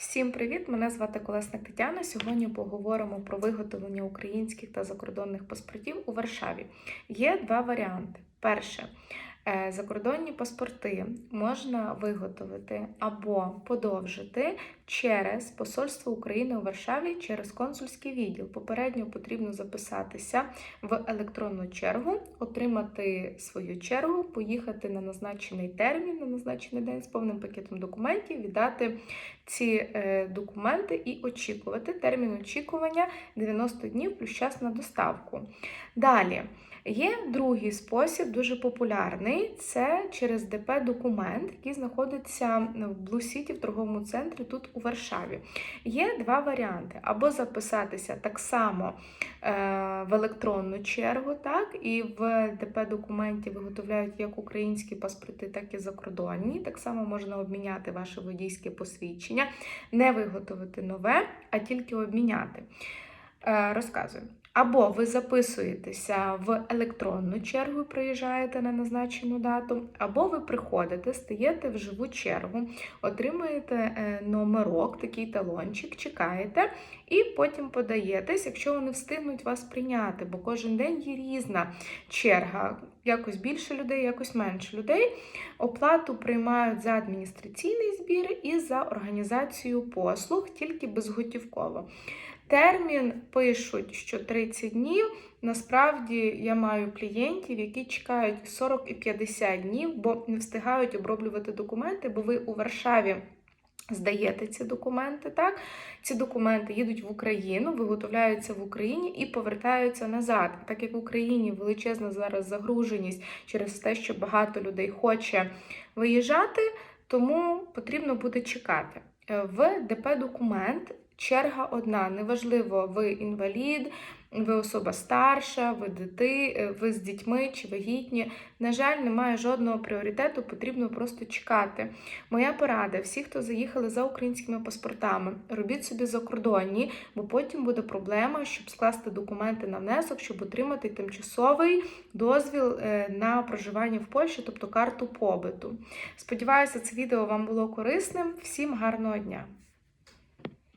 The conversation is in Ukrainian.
Всім привіт! Мене звати Колесник Тетяна. Сьогодні поговоримо про виготовлення українських та закордонних паспортів у Варшаві. Є два варіанти. Перше, закордонні паспорти можна виготовити або подовжити через Посольство України у Варшаві через консульський відділ. Попередньо потрібно записатися в електронну чергу, отримати свою чергу, поїхати на назначений термін, на назначений день з повним пакетом документів, віддати ці е, документи і очікувати. Термін очікування 90 днів плюс час на доставку. Далі. Є другий спосіб, дуже популярний це через ДП документ, який знаходиться в City в торговому центрі тут у Варшаві. Є два варіанти: або записатися так само е, в електронну чергу, так, і в ДП документі виготовляють як українські паспорти, так і закордонні. Так само можна обміняти ваше водійське посвідчення, не виготовити нове, а тільки обміняти. Е, Розказую. Або ви записуєтеся в електронну чергу, приїжджаєте на назначену дату, або ви приходите, стаєте в живу чергу, отримуєте е, номерок, такий талончик, чекаєте, і потім подаєтесь, якщо вони встигнуть вас прийняти, бо кожен день є різна черга. Якось більше людей, якось менше людей. Оплату приймають за адміністраційний збір і за організацію послуг, тільки безготівково. Термін пишуть, що 30 днів. Насправді я маю клієнтів, які чекають 40 і 50 днів, бо не встигають оброблювати документи, бо ви у Варшаві. Здаєте ці документи, так? Ці документи їдуть в Україну, виготовляються в Україні і повертаються назад. Так як в Україні величезна зараз загруженість через те, що багато людей хоче виїжджати, тому потрібно буде чекати. Е, В ДП документ черга одна. Неважливо, ви інвалід, ви особа старша, ви дити, е, ви з дітьми чи вагітні. На жаль, немає жодного пріоритету, потрібно просто чекати. Моя порада: всі, хто заїхали за українськими паспортами, робіть собі закордонні, бо потім буде проблема, щоб скласти документи на внесок, щоб отримати тимчасовий дозвіл е, на проживання в Польщі, тобто карту побиту. Сподіваюся, це відео вам було корисним. Всім гарного дня!